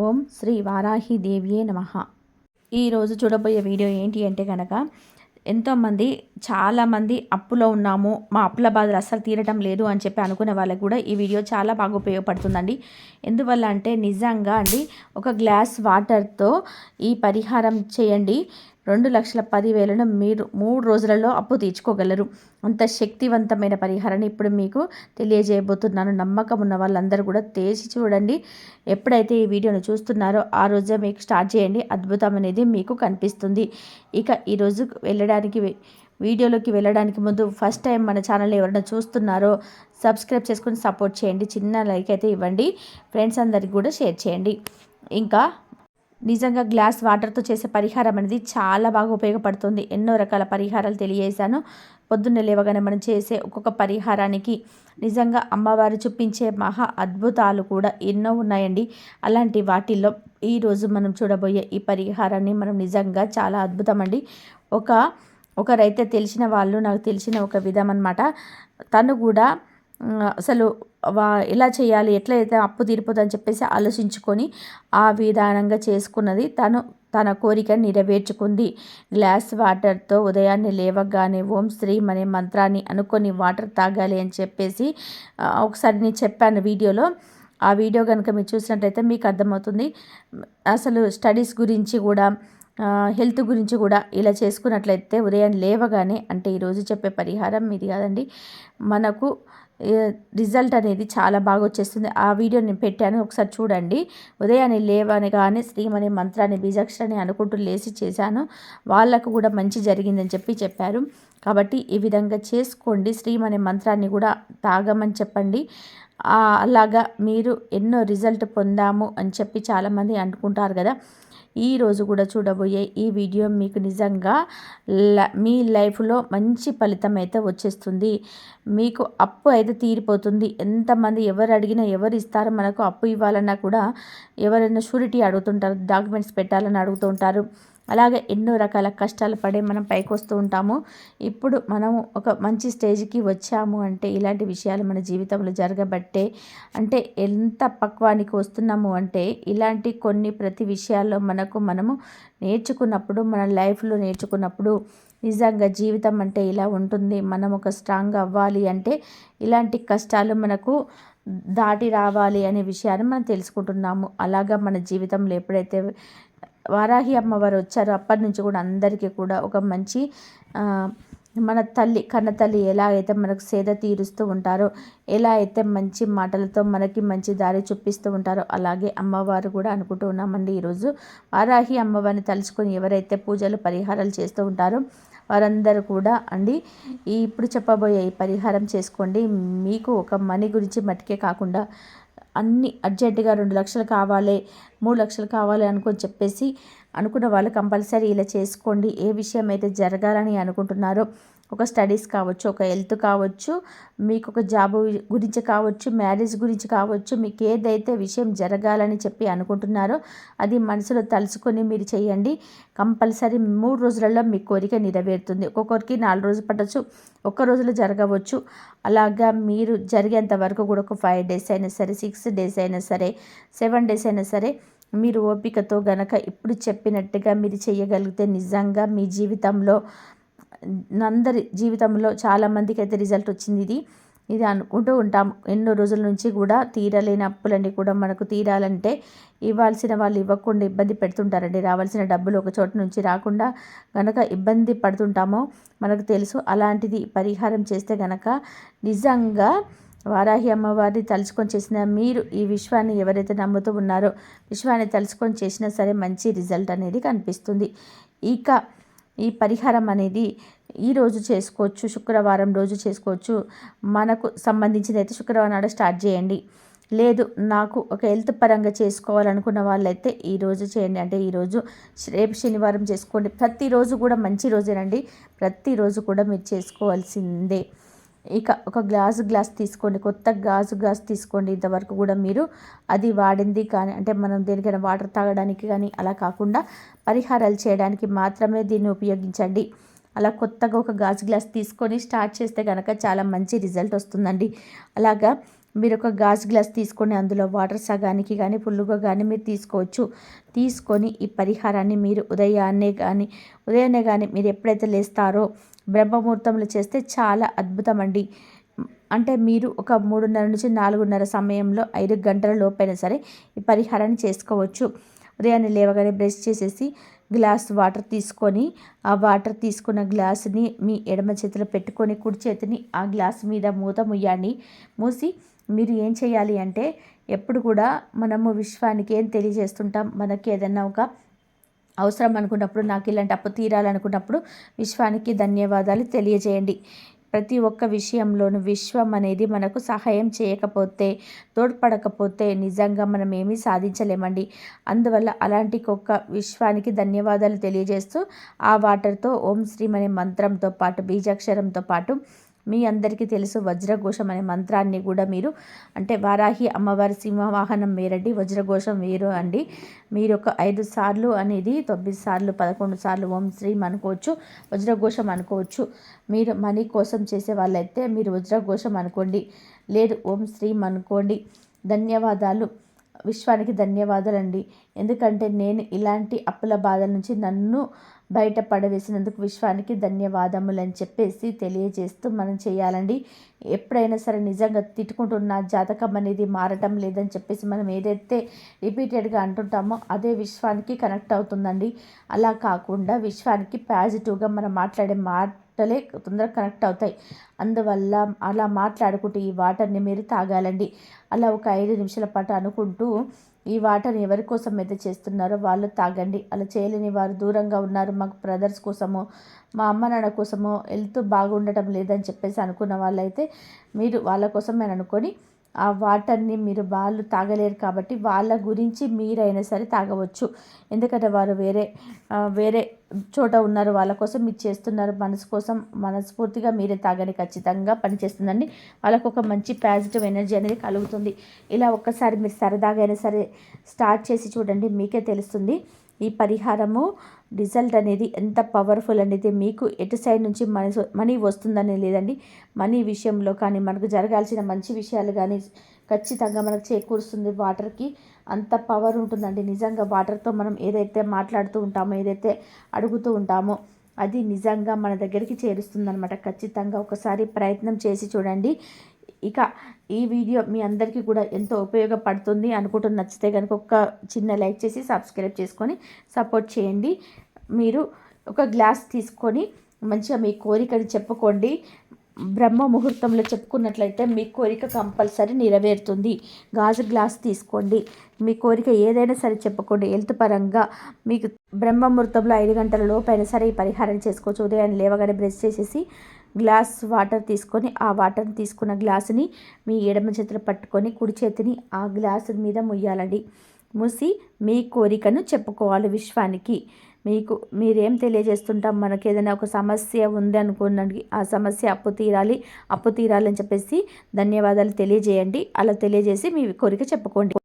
ఓం శ్రీ వారాహి దేవియే నమ. ఈరోజు చూడబోయే వీడియో ఏంటి అంటే కనుక ఎంతోమంది చాలామంది అప్పులో ఉన్నాము మా అప్పుల బాధలు అస్సలు తీరటం లేదు అని చెప్పి అనుకునే వాళ్ళకి కూడా ఈ వీడియో చాలా బాగా ఉపయోగపడుతుందండి. ఎందువల్ల అంటే నిజంగా అండి ఒక గ్లాస్ వాటర్తో ఈ పరిహారం చేయండి. రెండు లక్షల పదివేలను మీరు మూడు రోజులలో అప్పు తీర్చుకోగలరు. అంత శక్తివంతమైన పరిహారాన్ని ఇప్పుడు మీకు తెలియజేయబోతున్నాను. నమ్మకం ఉన్న వాళ్ళందరూ కూడా తేసి చూడండి. ఎప్పుడైతే ఈ వీడియోను చూస్తున్నారో ఆ రోజే మీకు స్టార్ట్ చేయండి. అద్భుతం అనేది మీకు కనిపిస్తుంది. ఇక ఈరోజు వెళ్ళడానికి వీడియోలోకి వెళ్ళడానికి ముందు ఫస్ట్ టైం మన ఛానల్ ఎవరైనా చూస్తున్నారో సబ్స్క్రైబ్ చేసుకుని సపోర్ట్ చేయండి. చిన్న లైక్ అయితే ఇవ్వండి. ఫ్రెండ్స్ అందరికి కూడా షేర్ చేయండి. ఇంకా నిజంగా గ్లాస్ వాటర్తో చేసే పరిహారం అనేది చాలా బాగా ఉపయోగపడుతుంది. ఎన్నో రకాల పరిహారాలు తెలియజేశాను. పొద్దున్నే లేవగానే మనం చేసే ఒక్కొక్క పరిహారానికి నిజంగా అమ్మవారు చూపించే మహా అద్భుతాలు కూడా ఎన్నో ఉన్నాయండి. అలాంటి వాటిల్లో ఈరోజు మనం చూడబోయే ఈ పరిహారాన్ని మనం నిజంగా చాలా అద్భుతం అండి ఒక ఒకరైతే తెలిసిన వాళ్ళు నాకు తెలిసిన ఒక విధం అనమాట తను కూడా అసలు వా ఎలా చేయాలి ఎట్లయితే అప్పు తీరిపోతుందని చెప్పేసి ఆలోచించుకొని ఆ విధానంగా చేసుకున్నది తను తన కోరిక నెరవేర్చుకుంది. గ్లాస్ వాటర్తో ఉదయాన్నే లేవగానే ఓం శ్రీం అనే మంత్రాన్ని అనుకొని వాటర్ తాగాలి అని చెప్పేసి ఒకసారి నేను చెప్పాను వీడియోలో. ఆ వీడియో కనుక మీరు చూసినట్లయితే మీకు అర్థమవుతుంది. అసలు స్టడీస్ గురించి కూడా హెల్త్ గురించి కూడా ఇలా చేసుకున్నట్లయితే ఉదయం లేవగానే అంటే ఈరోజు చెప్పే పరిహారం ఇది కాదండి మనకు రిజల్ట్ అనేది చాలా బాగా వచ్చేస్తుంది. ఆ వీడియో నేను పెట్టాను ఒకసారి చూడండి. ఉదయాన్నే లేవని కానీ అనే మంత్రాన్ని బీజాక్షరాన్ని అనుకుంటూ లేచి చేశాను. వాళ్ళకు కూడా మంచి జరిగిందని చెప్పి చెప్పారు. కాబట్టి ఈ విధంగా చేసుకోండి. శ్రీం అనే మంత్రాన్ని కూడా తాగమని చెప్పండి. అలాగా మీరు ఎన్నో రిజల్ట్ పొందాము అని చెప్పి చాలామంది అనుకుంటారు కదా. ఈరోజు కూడా చూడబోయే ఈ వీడియో మీకు నిజంగా మీ లైఫ్లో మంచి ఫలితం అయితే వచ్చేస్తుంది. మీకు అప్పు అయితే తీరిపోతుంది. ఎంతమంది ఎవరు అడిగినా ఎవరు ఇస్తారు మనకు అప్పు ఇవ్వాలన్నా కూడా ఎవరైనా షూరిటీ అడుగుతుంటారు డాక్యుమెంట్స్ పెట్టాలని అడుగుతుంటారు అలాగే ఎన్నో రకాల కష్టాలు పడే మనం పైకి వస్తూ ఉంటాము. ఇప్పుడు మనము ఒక మంచి స్టేజ్కి వచ్చాము అంటే ఇలాంటి విషయాలు మన జీవితంలో జరగబట్టే అంటే ఎంత పక్వానికి వస్తున్నాము అంటే ఇలాంటి కొన్ని ప్రతి విషయాల్లో మనకు మనము నేర్చుకున్నప్పుడు మన లైఫ్లో నేర్చుకున్నప్పుడు నిజంగా జీవితం అంటే ఇలా ఉంటుంది. మనం ఒక స్ట్రాంగ్ అవ్వాలి అంటే ఇలాంటి కష్టాలు మనకు దాటి రావాలి అనే విషయాన్ని మనం తెలుసుకుంటున్నాము. అలాగా మన జీవితంలో ఎప్పుడైతే వారాహి అమ్మవారు వచ్చారు. అప్పటి నుంచి కూడా అందరికీ కూడా ఒక మంచి మన తల్లి కన్న తల్లి ఎలా అయితే మనకు సేద తీరుస్తూ ఉంటారో ఎలా అయితే మంచి మాటలతో మనకి మంచి దారి చూపిస్తూ ఉంటారో అలాగే అమ్మవారు కూడా అనుకుంటూ ఉన్నామండి ఈరోజు. వారాహి అమ్మవారిని తలుచుకొని ఎవరైతే పూజలు పరిహారాలు చేస్తూ ఉంటారో వారందరూ కూడా అండి ఇప్పుడు చెప్పబోయే ఈ పరిహారం చేసుకోండి. మీకు ఒక మనీ గురించి మట్టికే కాకుండా అన్ని అర్జెంటుగా రెండు లక్షలు కావాలి మూడు లక్షలు కావాలి అనుకొని చెప్పేసి అనుకున్న వాళ్ళు కంపల్సరీ ఇలా చేసుకోండి. ఏ విషయం అయితే జరగాలని అనుకుంటున్నారో ఒక స్టడీస్ కావచ్చు ఒక హెల్త్ కావచ్చు మీకు ఒక జాబ్ గురించి కావచ్చు మ్యారేజ్ గురించి కావచ్చు మీకు ఏదైతే విషయం జరగాలని చెప్పి అనుకుంటున్నారో అది మనసులో తలుచుకొని మీరు చేయండి. కంపల్సరీ మూడు రోజులలో మీ కోరిక నెరవేరుతుంది. ఒక్కొక్కరికి నాలుగు రోజులు పట్టచ్చు ఒక్క రోజులో జరగవచ్చు. అలాగా మీరు జరిగేంత వరకు కూడా ఒక ఫైవ్ డేస్ అయినా సరే సిక్స్ డేస్ అయినా సరే సెవెన్ డేస్ అయినా సరే మీరు ఓపికతో గనక ఇప్పుడు చెప్పినట్టుగా మీరు చేయగలిగితే నిజంగా మీ జీవితంలో అందరి జీవితంలో చాలామందికి అయితే రిజల్ట్ వచ్చింది ఇది. ఇది అనుకుంటూ ఉంటాం. ఎన్నో రోజుల నుంచి కూడా తీరలేని అప్పులన్నీ కూడా మనకు తీరాలంటే ఇవ్వాల్సిన వాళ్ళు ఇవ్వకుండా ఇబ్బంది పెడుతుంటారండి. రావాల్సిన డబ్బులు ఒక చోట నుంచి రాకుండా కనుక ఇబ్బంది పడుతుంటామో మనకు తెలుసు. అలాంటిది పరిహారం చేస్తే గనక నిజంగా వారాహి అమ్మవారిని తలుచుకొని చేసిన మీరు ఈ విశ్వాన్ని ఎవరైతే నమ్ముతూ ఉన్నారో విశ్వాన్ని తలుచుకొని చేసినా సరే మంచి రిజల్ట్ అనేది కనిపిస్తుంది. ఇక ఈ పరిహారం అనేది ఈరోజు చేసుకోవచ్చు శుక్రవారం రోజు చేసుకోవచ్చు. మనకు సంబంధించింది అయితే శుక్రవారం నాడు స్టార్ట్ చేయండి. లేదు నాకు ఒక హెల్త్ పరంగా చేసుకోవాలనుకున్న వాళ్ళైతే ఈరోజు చేయండి. అంటే ఈరోజు రేపు శనివారం చేసుకోండి. ప్రతిరోజు కూడా మంచి రోజేనండి. ప్రతిరోజు కూడా మీరు చేసుకోవాల్సిందే. ఇక ఒక గ్లాసు గ్లాస్ తీసుకోండి. కొత్త గాజు గ్లాస్ తీసుకోండి. ఇంతవరకు కూడా మీరు అది వాడింది కానీ అంటే మనం దేనికైనా వాటర్ తాగడానికి కానీ అలా కాకుండా పరిహారాలు చేయడానికి మాత్రమే దీన్ని ఉపయోగించండి. అలా కొత్తగా ఒక గాజు గ్లాస్ తీసుకొని స్టార్ట్ చేస్తే కనుక చాలా మంచి రిజల్ట్ వస్తుందండి. అలాగా మీరు ఒక గాజు గ్లాస్ తీసుకొని అందులో వాటర్ సగానికి కానీ ఫుల్లుగా కానీ మీరు తీసుకోవచ్చు. తీసుకొని ఈ పరిహారాన్ని మీరు ఉదయాన్నే కానీ ఉదయాన్నే కానీ మీరు ఎప్పుడైతే లేస్తారో బ్రహ్మముహూర్తంలో చేస్తే చాలా అద్భుతం అండి అంటే మీరు ఒక మూడున్నర నుంచి నాలుగున్నర సమయంలో ఐదు గంటల లోపైనా సరే ఈ పరిహారాన్ని చేసుకోవచ్చు. ఉదయాన్నే లేవగానే బ్రష్ చేసేసి గ్లాస్ వాటర్ తీసుకొని ఆ వాటర్ తీసుకున్న గ్లాసుని మీ ఎడమ చేతిలో పెట్టుకొని కుడి చేతిని ఆ గ్లాస్ మీద మూత ముయ్యండి. మూసి మీరు ఏం చేయాలి అంటే ఎప్పుడు కూడా మనము విశ్వానికి ఏం తెలియజేస్తుంటాం? మనకి ఏదైనా ఒక అవసరం అనుకున్నప్పుడు నాకు ఇలాంటి అప్పు తీరాలనుకున్నప్పుడు విశ్వానికి ధన్యవాదాలు తెలియజేయండి. ప్రతి ఒక్క విషయంలోనూ విశ్వం అనేది మనకు సహాయం చేయకపోతే తోడ్పడకపోతే నిజంగా మనం ఏమీ సాధించలేమండి. అందువల్ల అలాంటి ఒక్క విశ్వానికి ధన్యవాదాలు తెలియజేస్తూ ఆ వాటర్తో ఓం శ్రీం అనే మంత్రంతో పాటు బీజాక్షరంతో పాటు మీ అందరికీ తెలుసు వజ్రఘోషం అనే మంత్రాన్ని కూడా మీరు అంటే వారాహి అమ్మవారి సింహవాహనం వేరండి వజ్రఘోషం వేరు అండి. మీరు ఒక ఐదు సార్లు అనేది తొమ్మిది సార్లు పదకొండు సార్లు ఓం శ్రీం అనుకోవచ్చు వజ్రఘోషం అనుకోవచ్చు. మీరు మనీ కోసం చేసే వాళ్ళైతే మీరు వజ్రఘోషం అనుకోండి లేదు ఓం శ్రీం అనుకోండి. ధన్యవాదాలు. విశ్వానికి ధన్యవాదాలండి. ఎందుకంటే నేను ఇలాంటి అప్పుల బాధ నుంచి నన్ను బయట పడవేసినందుకు విశ్వానికి ధన్యవాదములు అని చెప్పేసి తెలియజేస్తూ మనం చేయాలండి. ఎప్పుడైనా సరే నిజంగా తిట్టుకుంటున్న జాతకం అనేది మారటం లేదని చెప్పేసి మనం ఏదైతే రిపీటెడ్గా అంటుంటామో అదే విశ్వానికి కనెక్ట్ అవుతుందండి. అలా కాకుండా విశ్వానికి పాజిటివ్గా మనం మాట్లాడే బట్టలే తొందరగా కనెక్ట్ అవుతాయి. అందువల్ల అలా మాట్లాడుకుంటూ ఈ వాటర్ని మీరు తాగాలండి. అలా ఒక ఐదు నిమిషాల పాటు అనుకుంటూ ఈ వాటర్ని ఎవరి కోసం అయితే చేస్తున్నారో వాళ్ళు తాగండి. అలా చేయలేని వారు దూరంగా ఉన్నారు. మాకు బ్రదర్స్ కోసమో మా అమ్మ నాన్న కోసమో హెల్త్ బాగుండటం లేదని చెప్పేసి అనుకున్న వాళ్ళైతే మీరు వాళ్ళ కోసం నేను అనుకొని ఆ వాటర్ని మీరు వాళ్ళు తాగలేరు కాబట్టి వాళ్ళ గురించి మీరైనా సరే తాగవచ్చు. ఎందుకంటే వారు వేరే వేరే చోట ఉన్నారు. వాళ్ళ కోసం మీరు చేస్తున్నారు. మనసు కోసం మనస్ఫూర్తిగా మీరే తాగని ఖచ్చితంగా పనిచేస్తుందండి. వాళ్ళకు ఒక మంచి పాజిటివ్ ఎనర్జీ అనేది కలుగుతుంది. ఇలా ఒక్కసారి మీరు సరదాగా అయినా సరే స్టార్ట్ చేసి చూడండి. మీకే తెలుస్తుంది. ఈ పరిహారము రిజల్ట్ అనేది ఎంత పవర్ఫుల్ అనేది మీకు ఎటు సైడ్ నుంచి మనీ మనీ వస్తుందని లేదండి. మనీ విషయంలో కానీ మనకు జరగాల్సిన మంచి విషయాలు కానీ ఖచ్చితంగా మనకు చేకూరుస్తుంది వాటర్కి. అంత పవర్ ఉంటుందండి. నిజంగా వాటర్తో మనం ఏదైతే మాట్లాడుతూ ఉంటామో ఏదైతే అడుగుతూ ఉంటామో అది నిజంగా మన దగ్గరికి చేరుస్తుందనమాట ఖచ్చితంగా ఒకసారి ప్రయత్నం చేసి చూడండి. ఇక ఈ వీడియో మీ అందరికీ కూడా ఎంతో ఉపయోగపడుతుంది అనుకుంటు నచ్చితే కనుక ఒక చిన్న లైక్ చేసి సబ్స్క్రైబ్ చేసుకొని సపోర్ట్ చేయండి. మీరు ఒక గ్లాస్ తీసుకొని మంచిగా మీ కోరికని చెప్పుకోండి. బ్రహ్మ ముహూర్తంలో చెప్పుకున్నట్లయితే మీ కోరిక కంపల్సరీ నెరవేరుతుంది. గాజు గ్లాస్ తీసుకోండి. మీ కోరిక ఏదైనా సరే చెప్పుకోండి. హెల్త్ పరంగా మీకు బ్రహ్మ ముహూర్తంలో ఐదు గంటల లోపైనా సరే ఈ పరిహారం చేసుకోవచ్చు. ఉదయాన్నే లేవగానే బ్రష్ చేసేసి గ్లాస్ వాటర్ తీసుకొని ఆ వాటర్ని తీసుకున్న గ్లాసుని మీ ఎడమ చేతిలో పట్టుకొని కుడి చేతిని ఆ గ్లాసు మీద ముయ్యాలండి. మూసి మీ కోరికను చెప్పుకోవాలి విశ్వానికి. మీకు మీరేం తెలియజేస్తుంటాం? మనకి ఏదైనా ఒక సమస్య ఉంది అనుకోండి ఆ సమస్య అప్పు తీరాలి అప్పు తీరాలని చెప్పేసి ధన్యవాదాలు తెలియజేయండి. అలా తెలియజేసి మీ కోరిక చెప్పుకోండి.